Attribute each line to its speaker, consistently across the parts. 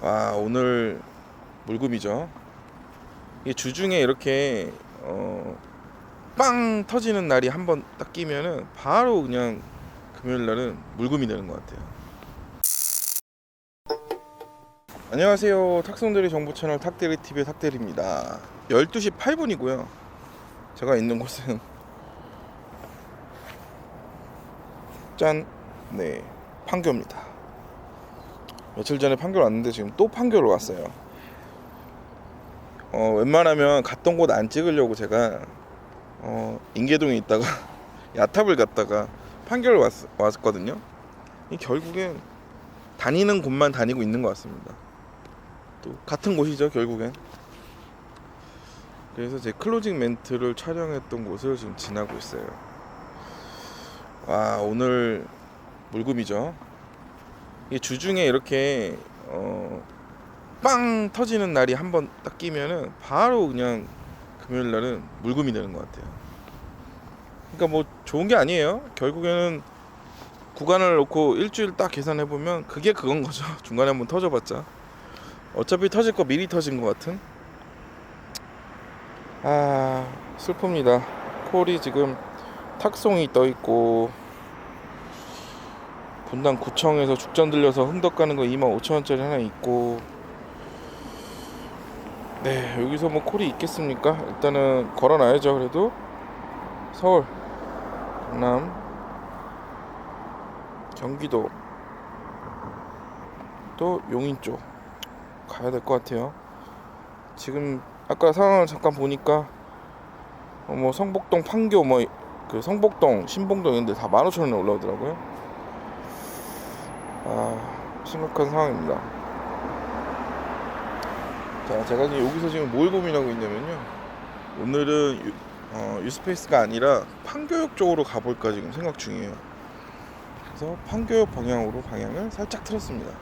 Speaker 1: 와 오늘 물금이죠. 이게 주중에 이렇게 어, 빵 터지는 날이 한 번 딱 끼면은 바로 그냥 금요일 날은 물금이 되는 것 같아요. 안녕하세요. 탁송대리 정보 채널 탁대리 TV의 탁대리입니다. 12시 8분이고요. 제가 있는 곳은 짠, 네, 판교입니다. 며칠 전에 판교를 왔는데 지금 또 판교를 왔어요. 어, 웬만하면 갔던 곳 안 찍으려고 제가 어, 인계동에 있다가 야탑을 갔다가 판교를 왔, 왔거든요. 이 결국엔 다니는 곳만 다니고 있는 것 같습니다. 또 같은 곳이죠 결국엔. 그래서 제 클로징 멘트를 촬영했던 곳을 지금 지나고 있어요. 와 오늘 물금이죠. 주중에 이렇게 어, 빵 터지는 날이 한 번 딱 끼면은 바로 그냥 금요일 날은 물금이 되는 것 같아요. 그러니까 뭐 좋은 게 아니에요. 결국에는 구간을 놓고 일주일 딱 계산해 보면 그게 그건 거죠. 중간에 한번 터져봤자 어차피 터질 거 미리 터진 것 같은. 아 슬픕니다. 콜이 지금 탁송이 떠 있고 분당 구청에서 죽전 들려서 흥덕 가는 거 25,000원짜리 하나 있고. 네 여기서 뭐 콜이 있겠습니까? 일단은 걸어놔야죠 그래도. 서울 강남 경기도 또 용인 쪽 가야 될 것 같아요. 지금 아까 상황을 잠깐 보니까 어, 뭐 성북동 판교 뭐 그 성북동 신봉동 이런 데다 15,000원에 올라오더라고요 아 심각한 상황입니다. 자 제가 지금 여기서 지금 뭘 고민하고 있냐면요. 오늘은 유, 어, 유스페이스가 아니라 판교역 쪽으로 가볼까 지금 생각 중이에요. 그래서 판교역 방향으로 방향을 살짝 틀었습니다.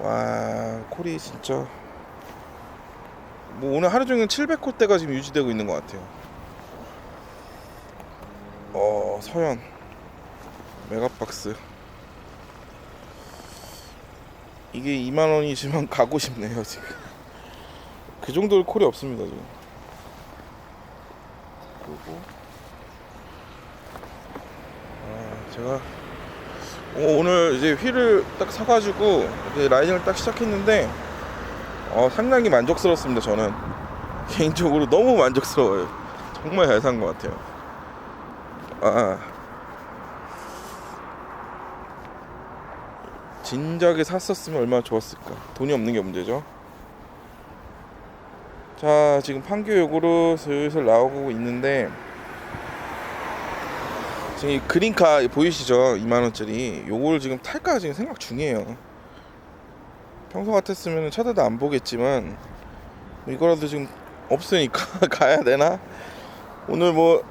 Speaker 1: 와 콜이 진짜 뭐 오늘 하루 종일 700콜대가 지금 유지되고 있는 것 같아요. 어 서현 메가박스. 이게 2만원이지만 가고 싶네요 지금. 그 정도의 콜이 없습니다 지금. 그리고. 아 제가 오- 오늘 이제 휠을 딱 사가지고 라이딩을 딱 시작했는데 어, 상당히 만족스럽습니다 저는. 개인적으로 너무 만족스러워요. 정말 잘 산 것 같아요. 아 진작에 샀었으면 얼마나 좋았을까. 돈이 없는 게 문제죠. 자, 지금 판교 역으로 슬슬 나오고 있는데 지금 이 그린카 보이시죠? 2만 원짜리. 요걸 지금 탈까 지금 생각 중이에요. 평소 같았으면 쳐다도 안 보겠지만 뭐 이거라도 지금 없으니까 가야 되나? 오늘 뭐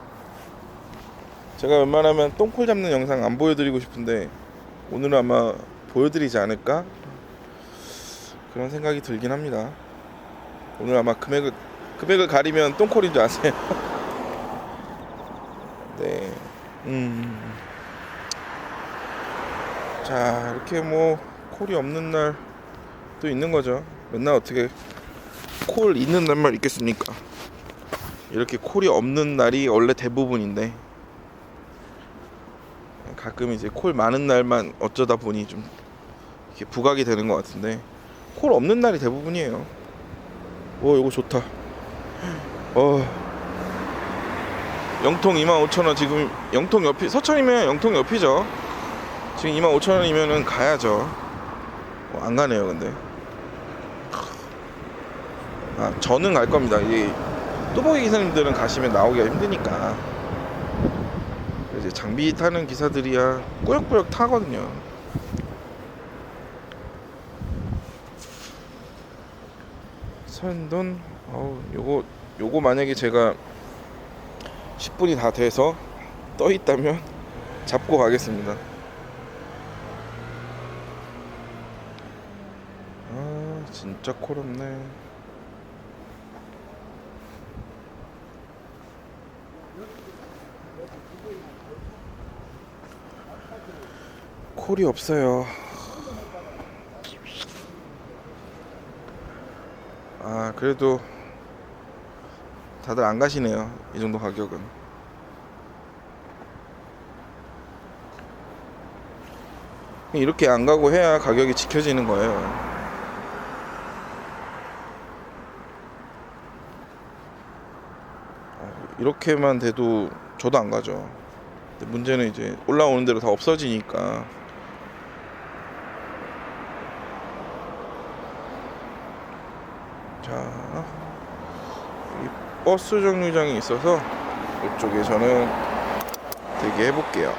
Speaker 1: 제가 웬만하면 똥콜 잡는 영상 안 보여드리고 싶은데 오늘은 아마 보여드리지 않을까 그런 생각이 들긴 합니다. 오늘 아마 금액을 금액을 가리면 똥콜인 줄 아세요? 네. 음. 자 이렇게 뭐 콜이 없는 날도 있는 거죠. 맨날 어떻게 콜 있는 날만 있겠습니까? 이렇게 콜이 없는 날이 원래 대부분인데 가끔 이제 콜 많은 날만 어쩌다 보니 좀 이렇게 부각이 되는 것 같은데 콜 없는 날이 대부분이에요. 오 이거 좋다. 어 영통 25,000원 지금 영통 옆이 서천이면 영통 옆이죠. 지금 25,000원이면은 가야죠. 어, 안 가네요 근데. 아 저는 갈 겁니다. 이 뚜벅이 기사님들은 가시면 나오기가 힘드니까. 이제 장비 타는 기사들이야 꾸역꾸역 타거든요. 선돈 어우 요거 요거 만약에 제가 10분이 다 돼서 떠 있다면 잡고 가겠습니다. 아 진짜 콜 없네. 콜이 없어요. 아 그래도 다들 안 가시네요 이 정도 가격은. 이렇게 안 가고 해야 가격이 지켜지는 거예요. 어, 이렇게만 돼도 저도 안 가죠. 문제는 이제 올라오는 대로 다 없어지니까 자 여기 버스 정류장이 있어서 이쪽에 저는 대기해 볼게요.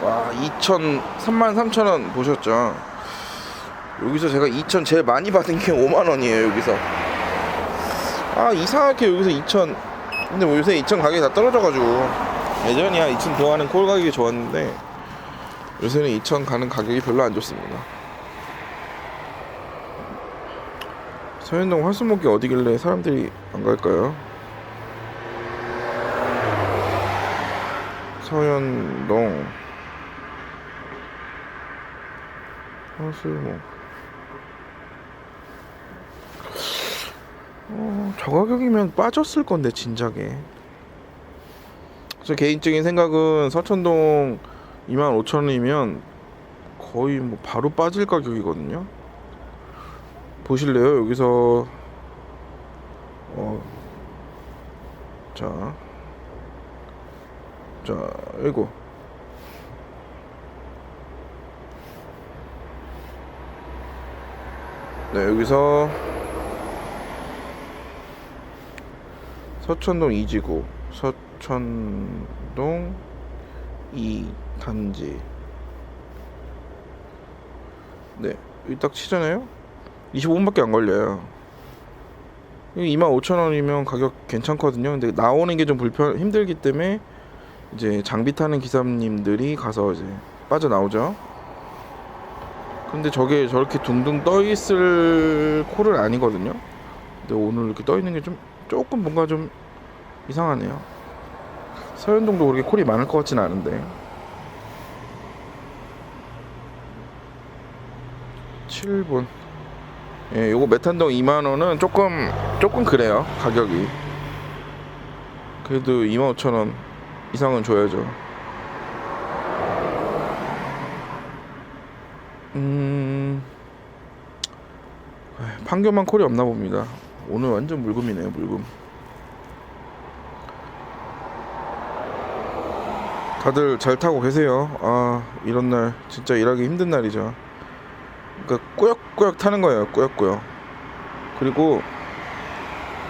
Speaker 1: 와 2천 3만 3천 원 보셨죠? 여기서 제가 2천 제일 많이 받은 게 5만 원이에요 여기서. 아 이상하게 여기서 2천 근데 뭐 요새 2천 가격이 다 떨어져가지고. 예전이야 2천 들어가는 콜 가격이 좋았는데 요새는 2천 가는 가격이 별로 안 좋습니다 서현동 활수목이 어디길래 사람들이 안 갈까요? 서현동. 활수목. 어, 저 가격이면 빠졌을 건데 진작에. 제 개인적인 생각은 서천동 25,000원이면 거의 뭐 바로 빠질 가격이거든요 보실래요? 여기서. 어, 자, 자, 이거 네 여기서. 서천동 2지구. 서천동 2단지. 네 여기 딱 치잖아요 25분밖에 안 걸려요. 25,000원이면 가격 괜찮거든요. 근데 나오는 게 좀 불편 힘들기 때문에 이제 장비 타는 기사님들이 가서 이제 빠져 나오죠. 근데 저게 저렇게 둥둥 떠 있을 콜은 아니거든요. 근데 오늘 이렇게 떠 있는 게 좀 조금 뭔가 좀 이상하네요. 서현동도 그렇게 콜이 많을 것 같진 않은데. 7분 예, 요거 메탄동 2만 원은 조금 조금 그래요 가격이. 그래도 25,000원 이상은 줘야죠. 음, 판교만 콜이 없나 봅니다. 오늘 완전 물금이네요 물금. 다들 잘 타고 계세요. 아 이런 날 진짜 일하기 힘든 날이죠. 그러니까 꾸역꾸역 타는 거예요. 꾸역꾸역. 그리고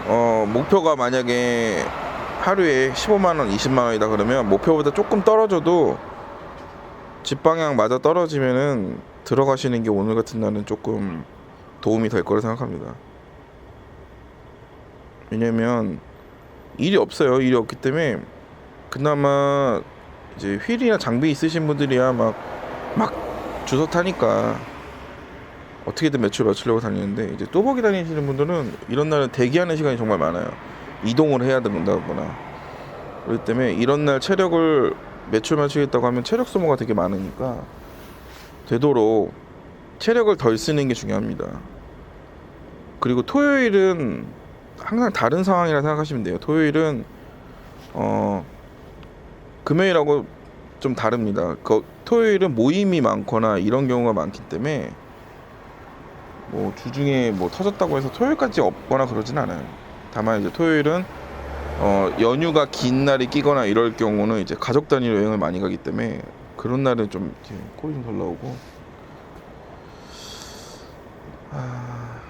Speaker 1: 어 목표가 만약에 하루에 15만 원, 20만 원이다 그러면 목표보다 조금 떨어져도 집 방향 맞아 떨어지면은 들어가시는 게 오늘 같은 날은 조금 도움이 될 거라 생각합니다. 왜냐면 일이 없어요. 일이 없기 때문에 그나마 이제 휠이나 장비 있으신 분들이야 막 막 주소 타니까 어떻게든 매출 맞추려고 다니는데 이제 뚜벅이 다니시는 분들은 이런 날은 대기하는 시간이 정말 많아요. 이동을 해야 된다거나 그렇기 때문에 이런 날 체력을 매출 맞추겠다고 하면 체력 소모가 되게 많으니까 되도록 체력을 덜 쓰는 게 중요합니다. 그리고 토요일은 항상 다른 상황이라 생각하시면 돼요. 토요일은 어 금요일하고 좀 다릅니다. 그 토요일은 모임이 많거나 이런 경우가 많기 때문에 뭐 주중에 뭐 터졌다고 해서 토요일까지 없거나 그러진 않아요. 다만 이제 토요일은 어 연휴가 긴 날이 끼거나 이럴 경우는 이제 가족 단위로 여행을 많이 가기 때문에 그런 날은 좀 이렇게 콜이 좀덜 나오고. 아...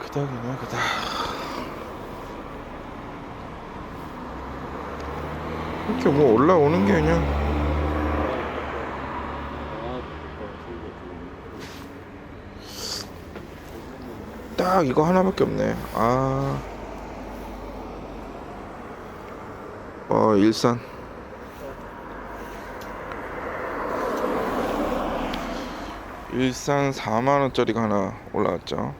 Speaker 1: 그닥이네 그닥. 이렇게 뭐 올라오는 게 그냥 딱 이거 하나밖에 없네. 아. 어, 일산. 일산 4만 원짜리가 하나 올라왔죠.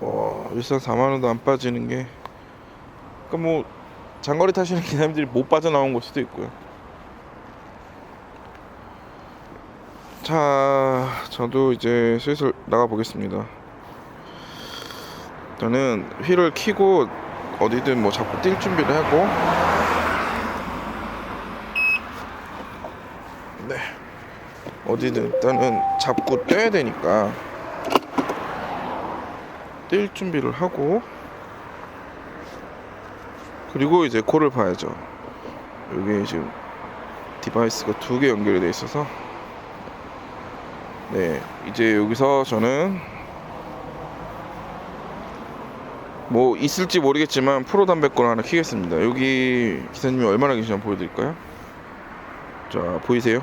Speaker 1: 와 일산 4만 원도 안 빠지는 게 그러니까 뭐 장거리 타시는 기사님들이 못 빠져나온 걸 수도 있고요. 자, 저도 이제 슬슬 나가 보겠습니다. 저는 휠을 키고 어디든 뭐 자꾸 뛸 준비를 하고. 네. 어디든 일단은 잡고 뛰어야 되니까 뛸 준비를 하고. 그리고 이제 코를 봐야죠. 여기 지금 디바이스가 두 개 연결이 돼 있어서 네 이제 여기서 저는 뭐 있을지 모르겠지만 프로 담배권 하나 키겠습니다. 여기 기사님이 얼마나 계시나 보여드릴까요? 자 보이세요?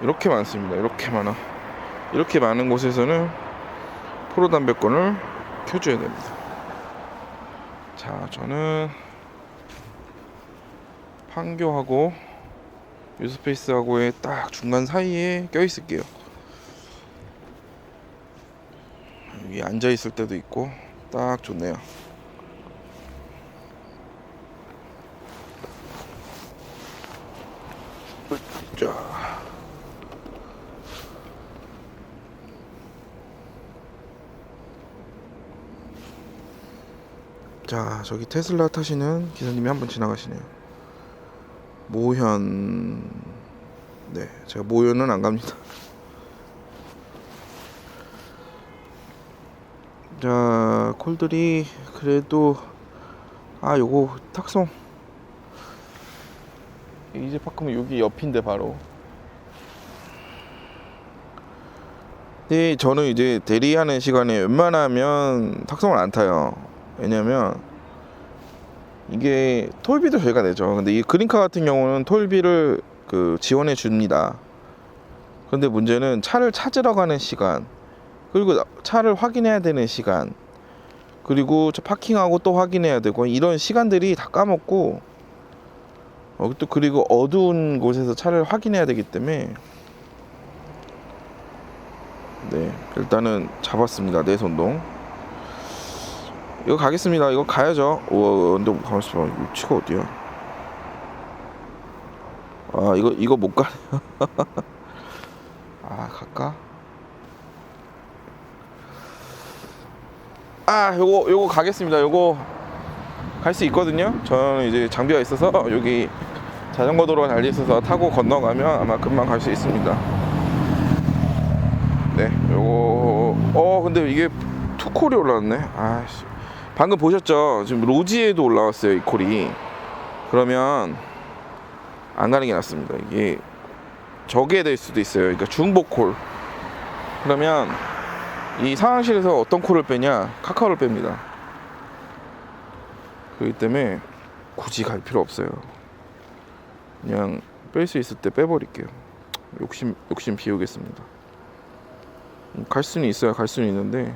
Speaker 1: 이렇게 많습니다. 이렇게 많아. 이렇게 많은 곳에서는 프로 담배권을 켜줘야 됩니다. 자 저는 판교하고 유스페이스하고의 딱 중간 사이에 껴 있을게요. 여기 앉아 있을 때도 있고 딱 좋네요. 자. 자, 저기 테슬라 타시는 기사님이 한 분 지나가시네요. 모현. 네, 제가 모현은 안 갑니다. 자, 콜들이 그래도 아, 요거 탁송. 이제 파크면 여기 옆인데 바로. 네, 저는 이제 대리하는 시간에 웬만하면 탁송을 안 타요. 왜냐면 이게 톨비도 저희가 내죠. 근데 이 그린카 같은 경우는 톨비를 그 지원해 줍니다. 그런데 문제는 차를 찾으러 가는 시간, 그리고 차를 확인해야 되는 시간, 그리고 저 파킹하고 또 확인해야 되고 이런 시간들이 다 까먹고 어, 또 그리고 어두운 곳에서 차를 확인해야 되기 때문에 네 일단은 잡았습니다 내 손동 이거 가겠습니다. 이거 가야죠. 와, 근데 가만있어 봐. 위치가 어디야? 아, 이거 이거 못 가네. 아, 갈까? 아, 요거 요거 가겠습니다. 요거 갈 수 있거든요. 저는 이제 장비가 있어서 여기 자전거 도로가 달려 있어서 타고 건너가면 아마 금방 갈 수 있습니다. 네, 요거 어, 근데 이게 투콜이 올라왔네. 아씨. 방금 보셨죠? 지금 로지에도 올라왔어요 이 콜이. 그러면 안 가는 게 낫습니다. 이게 저게 될 수도 있어요. 그러니까 중복 콜. 그러면 이 상황실에서 어떤 콜을 빼냐? 카카오를 뺍니다. 그렇기 때문에 굳이 갈 필요 없어요. 그냥 뺄 수 있을 때 빼버릴게요. 욕심 욕심 비우겠습니다. 갈 수는 있어요. 갈 수는 있는데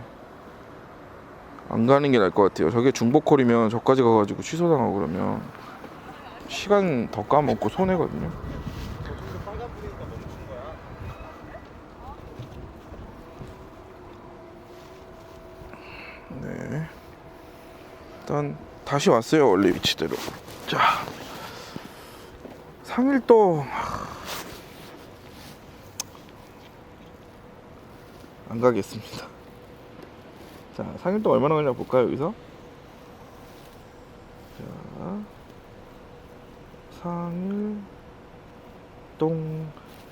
Speaker 1: 안 가는 게 나을 것 같아요. 저게 중복콜이면 저까지 가가지고 취소당하고 그러면 시간 더 까먹고 손해거든요. 네. 일단 다시 왔어요 원래 위치대로. 자 상일도 안 가겠습니다. 자, 상일동 얼마나 걸리나 볼까요, 여기서? 자, 상일동.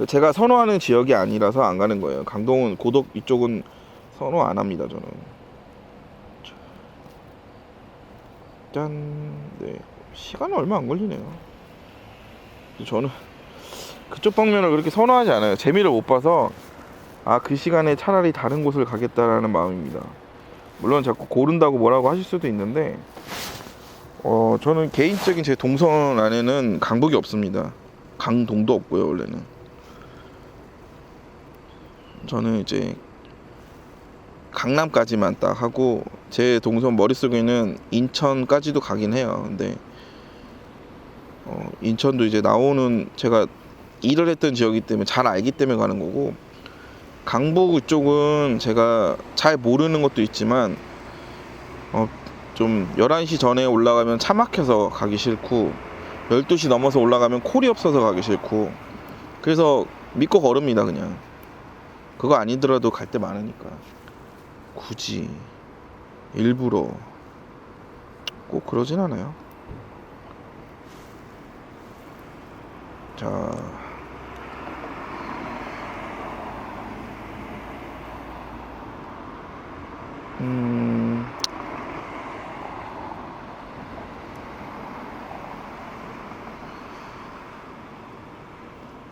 Speaker 1: 제가 선호하는 지역이 아니라서 안 가는 거예요. 강동은 고덕 이쪽은 선호 안 합니다, 저는. 자, 짠, 네. 시간은 얼마 안 걸리네요. 저는 그쪽 방면을 그렇게 선호하지 않아요. 재미를 못 봐서 아, 그 시간에 차라리 다른 곳을 가겠다라는 마음입니다. 물론 자꾸 고른다고 뭐라고 하실 수도 있는데 어 저는 개인적인 제 동선 안에는 강북이 없습니다. 강동도 없고요 원래는. 저는 이제 강남까지만 딱 하고 제 동선 머릿속에는 인천까지도 가긴 해요. 근데 어 인천도 이제 나오는 제가 일을 했던 지역이기 때문에 잘 알기 때문에 가는 거고 강북 쪽은 제가 잘 모르는 것도 있지만 어, 좀 11시 전에 올라가면 차 막혀서 가기 싫고 12시 넘어서 올라가면 콜이 없어서 가기 싫고 그래서 믿고 걸읍니다 그냥. 그거 아니더라도 갈 때 많으니까. 굳이. 일부러. 꼭 그러진 않아요. 자 음,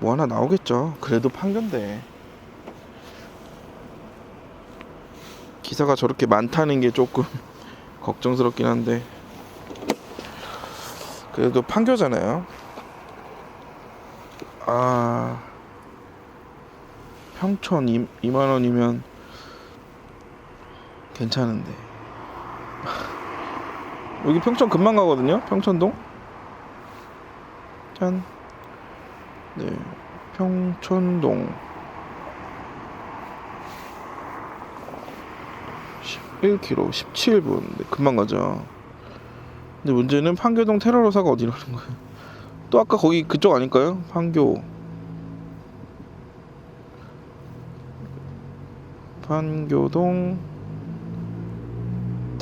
Speaker 1: 뭐 하나 나오겠죠. 그래도 판견데. 기사가 저렇게 많다는 게 조금 걱정스럽긴 한데. 그래도 판교잖아요. 아, 평촌 2, 2만 원이면 괜찮은데. 여기 평촌 금방 가거든요. 평촌동. 짠. 네, 평촌동 11km 17분 네, 금방 가죠. 근데 문제는 판교동 테러로사가 어디라는 거예요? 또 아까 거기 그쪽 아닐까요? 판교 판교동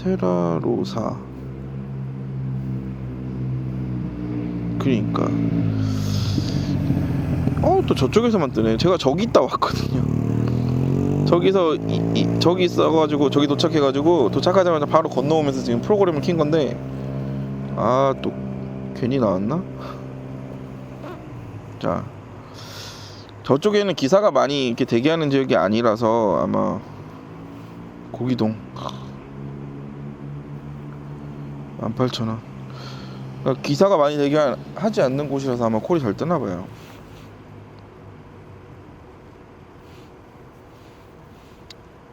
Speaker 1: 테라로사. 그러니까. 어또 저쪽에서만 뜨네. 제가 저기 있다 왔거든요. 저기서 이, 이, 저기 있어가지고 저기 도착해가지고 도착하자마자 바로 건너오면서 지금 프로그램을 킨 건데. 아 또 괜히 나왔나? 자. 저쪽에는 기사가 많이 이렇게 대기하는 지역이 아니라서 아마 고기동 18,000원 그러니까 기사가 많이 대기하지 않는 곳이라서 아마 콜이 잘 뜨나 봐요.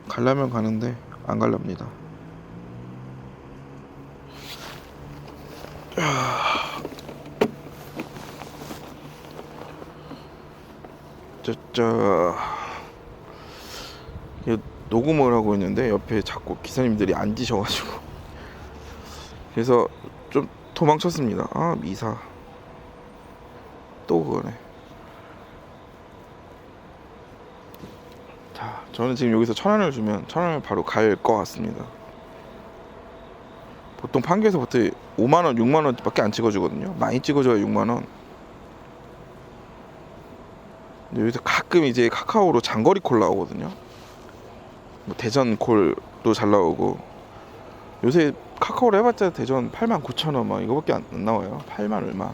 Speaker 1: 가려면 가는데 안 갈랍니다. 저저 녹음을 하고 있는데 옆에 자꾸 기사님들이 앉으셔가지고 그래서 좀 도망쳤습니다. 아 미사 또 그거네. 자, 저는 지금 여기서 천 원을 주면 천 원을 바로 갈 것 같습니다. 보통 판교에서 보통 5만 원, 6만 원밖에 안 찍어주거든요. 많이 찍어줘야 6만 원. 근데 여기서 가끔 이제 카카오로 장거리 콜 나오거든요. 뭐 대전 콜도 잘 나오고 요새 카카오로 해봤자 대전 8만 9천 원 막 이거밖에 안, 안 나와요. 8만 얼마.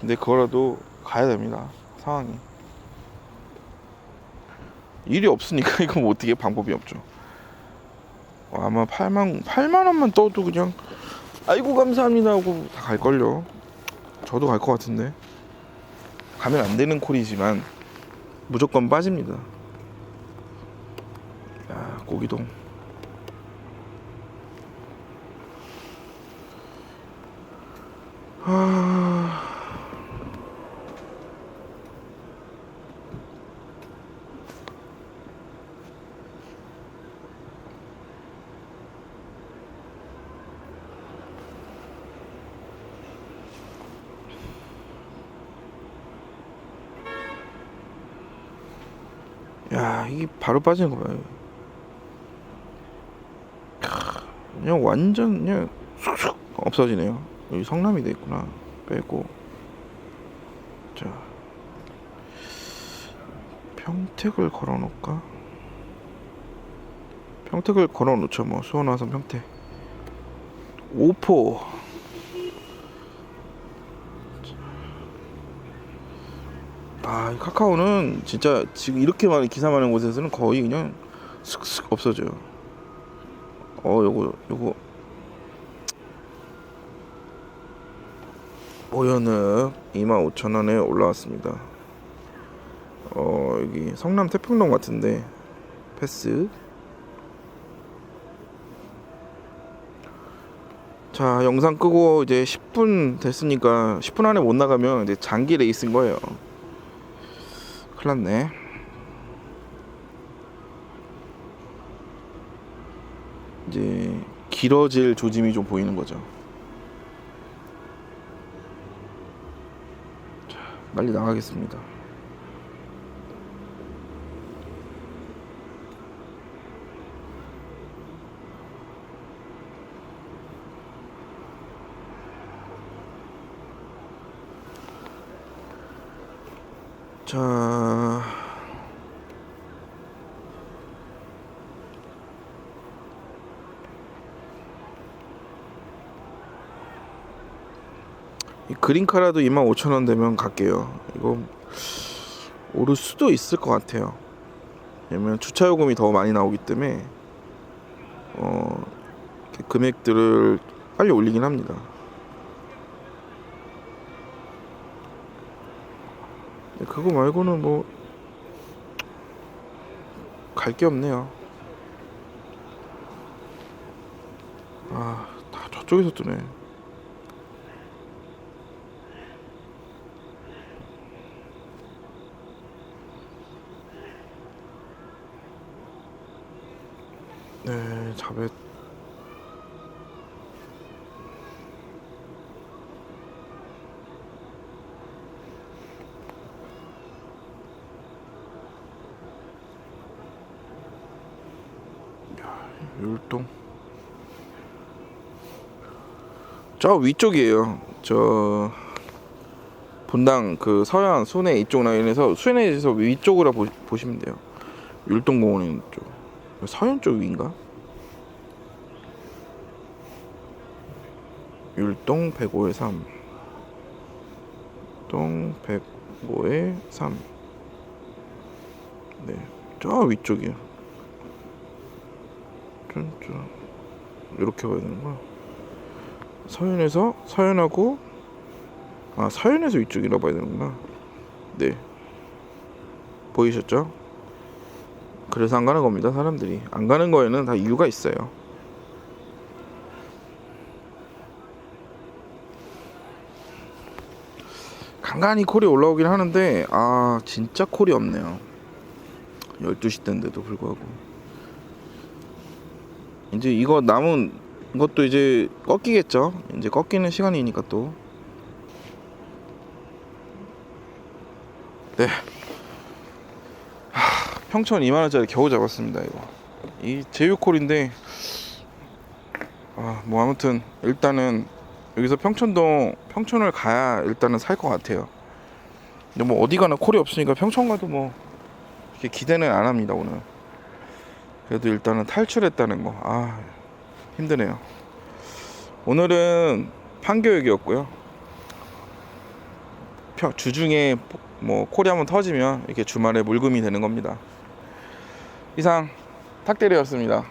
Speaker 1: 근데 그거라도 가야 됩니다. 상황이. 일이 없으니까 이거 뭐 어떻게 방법이 없죠. 어, 아마 8만 8만 원만 떠도 그냥 아이고 감사합니다 하고 다 갈 걸요. 저도 갈 것 같은데 가면 안 되는 콜이지만 무조건 빠집니다. 야 고기동. 아. 야 이게 바로 빠지는 거 봐요 캬, 그냥 완전 그냥 쑥쑥 없어지네요 여기 성남이 돼 있구나. 빼고. 자. 평택을 걸어 놓을까? 평택을 걸어 놓죠 뭐. 수원 와서 평택. 오포. 아, 이 카카오는 진짜 지금 이렇게 많은 기사 많은 곳에서는 거의 그냥 슥슥 없어져요. 어, 요거 요거 오현은 25,000원에 올라왔습니다. 어, 여기 성남 태평동 같은데 패스. 자, 영상 끄고 이제 10분 됐으니까 10분 안에 못 나가면 이제 장기 레이스인 거예요. 큰일 났네. 이제 길어질 조짐이 좀 보이는 거죠. 빨리 나가겠습니다. 자, 그린카라도 25,000원 되면 갈게요. 이거 오를 수도 있을 것 같아요. 왜냐면 주차 요금이 더 많이 나오기 때문에 어, 금액들을 빨리 올리긴 합니다. 그거 말고는 뭐 갈 게 없네요. 아, 다 저쪽에서 뜨네. 네, 자벳. 야, 율동. 저 위쪽이에요. 저 분당 그 서해안 순회 이쪽 라인에서 순회에서 위쪽으로 보, 보시면 돼요. 율동공원 있는 쪽. 서현 쪽 위인가? 율동 105에 3. 동 105에 3. 네. 저 위쪽이요. 쫀쫀. 이렇게 가야 되는구나. 서현에서 서현하고 아 서현에서 위쪽이라 봐야 되는구나. 네. 보이셨죠? 그래서 안 가는 겁니다, 사람들이. 안 가는 거에는 다 이유가 있어요. 간간히 콜이 올라오긴 하는데 아 진짜 콜이 없네요 12시 때인데도 불구하고 이제 이거 남은 것도 이제 꺾이겠죠 이제 꺾이는 시간이니까 또 네. 하, 평촌 2만원짜리 겨우 잡았습니다 이거 이 제휴콜인데 아, 뭐 아무튼 일단은 여기서 평촌동 평촌을 가야 일단은 살 것 같아요. 근데 뭐 어디 가나 콜이 없으니까 평촌 가도 뭐 이렇게 기대는 안 합니다 오늘. 그래도 일단은 탈출했다는 거. 아 힘드네요. 오늘은 판교역이었고요. 펴- 주중에 뭐 콜이 한번 터지면 이렇게 주말에 물금이 되는 겁니다. 이상 탁대리였습니다.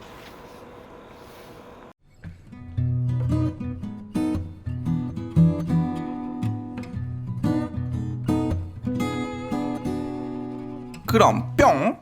Speaker 1: 그럼 뿅